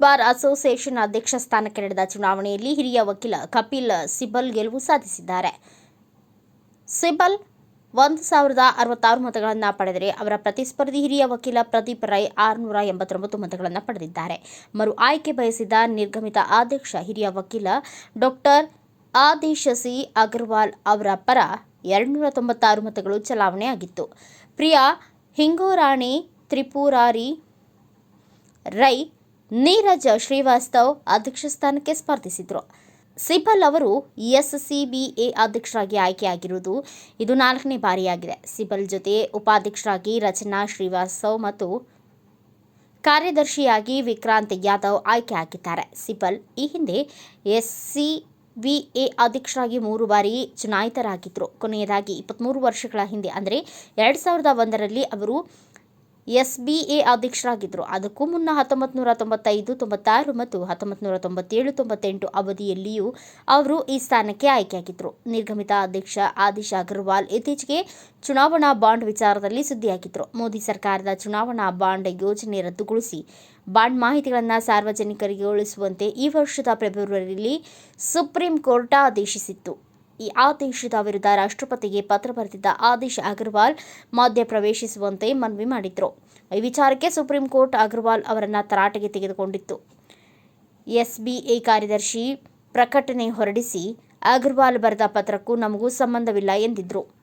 Bar association ಅಧ್ಯಕ್ಷ ಸ್ಥಾನಕ್ಕೆ ನಡೆದ ಚುನಾವಣೆಯಲ್ಲಿ ಹಿರಿಯ ವಕೀಲ ಕಪಿಲ್ ಸಿಬಲ್ ಗೆಲುವು ಸಾಧಿಸಿದ್ದಾರೆ. ಸಿಬಲ್ ಒಂದು ಸಾವಿರದ ಅರವತ್ತಾರು ಮತಗಳನ್ನು ಪಡೆದರೆ ಅವರ ಪ್ರತಿಸ್ಪರ್ಧಿ ಹಿರಿಯ ವಕೀಲ ಪ್ರದೀಪ್ ರೈ ಆರುನೂರ ಎಂಬತ್ತೊಂಬತ್ತು ಮತಗಳನ್ನು ಪಡೆದಿದ್ದಾರೆ. ಮರು ಆಯ್ಕೆ ಬಯಸಿದ ನಿರ್ಗಮಿತ ಅಧ್ಯಕ್ಷ ಹಿರಿಯ ವಕೀಲ ಡಾಕ್ಟರ್ ಆದೇಶ ಸಿ ಅಗರ್ವಾಲ್ ಅವರ ಪರ ಎರಡುನೂರ ತೊಂಬತ್ತಾರು ಮತಗಳು ಚಲಾವಣೆಯಾಗಿತ್ತು. ಪ್ರಿಯಾ ಹಿಂಗೋರಾಣಿ ತ್ರಿಪುರಾರಿ ರೈ ನೀರಜ್ ಶ್ರೀವಾಸ್ತವ್ ಅಧ್ಯಕ್ಷ ಸ್ಥಾನಕ್ಕೆ ಸ್ಪರ್ಧಿಸಿದರು. ಸಿಬಲ್ ಅವರು ಎಸ್ ಸಿ ಬಿ ಎ ಅಧ್ಯಕ್ಷರಾಗಿ ಆಯ್ಕೆಯಾಗಿರುವುದು ಇದು ನಾಲ್ಕನೇ ಬಾರಿಯಾಗಿದೆ. ಸಿಬಲ್ ಜೊತೆ ಉಪಾಧ್ಯಕ್ಷರಾಗಿ ರಚನಾ ಶ್ರೀವಾಸ್ತವ್ ಮತ್ತು ಕಾರ್ಯದರ್ಶಿಯಾಗಿ ವಿಕ್ರಾಂತ್ ಯಾದವ್ ಆಯ್ಕೆಯಾಗಿದ್ದಾರೆ. ಸಿಬಲ್ ಈ ಹಿಂದೆ ಎಸ್ ಸಿ ಬಿ ಎ ಅಧ್ಯಕ್ಷರಾಗಿ ಮೂರು ಬಾರಿ ಚುನಾಯಿತರಾಗಿದ್ದರು ಕೊನೆಯದಾಗಿ ಇಪ್ಪತ್ತ್ಮೂರು ವರ್ಷಗಳ ಹಿಂದೆ, ಅಂದರೆ ಎರಡು ಸಾವಿರದ ಒಂದರಲ್ಲಿ ಅವರು ಎಸ್ಬಿಎ ಅಧ್ಯಕ್ಷರಾಗಿದ್ದರು. ಅದಕ್ಕೂ ಮುನ್ನ ಹತ್ತೊಂಬತ್ತು ನೂರ ತೊಂಬತ್ತೈದು ತೊಂಬತ್ತಾರು ಮತ್ತು ಹತ್ತೊಂಬತ್ತು ನೂರ ತೊಂಬತ್ತೇಳು ತೊಂಬತ್ತೆಂಟು ಅವಧಿಯಲ್ಲಿಯೂ ಅವರು ಈ ಸ್ಥಾನಕ್ಕೆ ಆಯ್ಕೆಯಾಗಿದ್ದರು. ನಿರ್ಗಮಿತ ಅಧ್ಯಕ್ಷ ಆದಿಶ್ ಅಗರ್ವಾಲ್ ಇತ್ತೀಚೆಗೆ ಚುನಾವಣಾ ಬಾಂಡ್ ವಿಚಾರದಲ್ಲಿ ಸುದ್ದಿಯಾಗಿದ್ದರು. ಮೋದಿ ಸರ್ಕಾರದ ಚುನಾವಣಾ ಬಾಂಡ್ ಯೋಜನೆ ರದ್ದುಗೊಳಿಸಿ ಬಾಂಡ್ ಮಾಹಿತಿಗಳನ್ನು ಸಾರ್ವಜನಿಕರಿಗೆ ಉಳಿಸುವಂತೆ ಈ ವರ್ಷದ ಫೆಬ್ರವರಿಯಲ್ಲಿ ಸುಪ್ರೀಂ ಕೋರ್ಟ್ ಆದೇಶಿಸಿತ್ತು. ಈ ಆದೇಶದ ವಿರುದ್ಧ ರಾಷ್ಟ್ರಪತಿಗೆ ಪತ್ರ ಬರೆದಿದ್ದ ಆದೇಶ್ ಅಗರ್ವಾಲ್ ಮಧ್ಯ ಪ್ರವೇಶಿಸುವಂತೆ ಮನವಿ ಮಾಡಿದ್ರು. ಈ ವಿಚಾರಕ್ಕೆ ಸುಪ್ರೀಂ ಕೋರ್ಟ್ ಅಗರ್ವಾಲ್ ಅವರನ್ನು ತರಾಟೆಗೆ ತೆಗೆದುಕೊಂಡಿತ್ತು. ಎಸ್ಬಿಐ ಕಾರ್ಯದರ್ಶಿ ಪ್ರಕಟಣೆ ಹೊರಡಿಸಿ ಅಗರ್ವಾಲ್ ಬರೆದ ಪತ್ರಕ್ಕೂ ನಮಗೂ ಸಂಬಂಧವಿಲ್ಲ ಎಂದಿದ್ರು.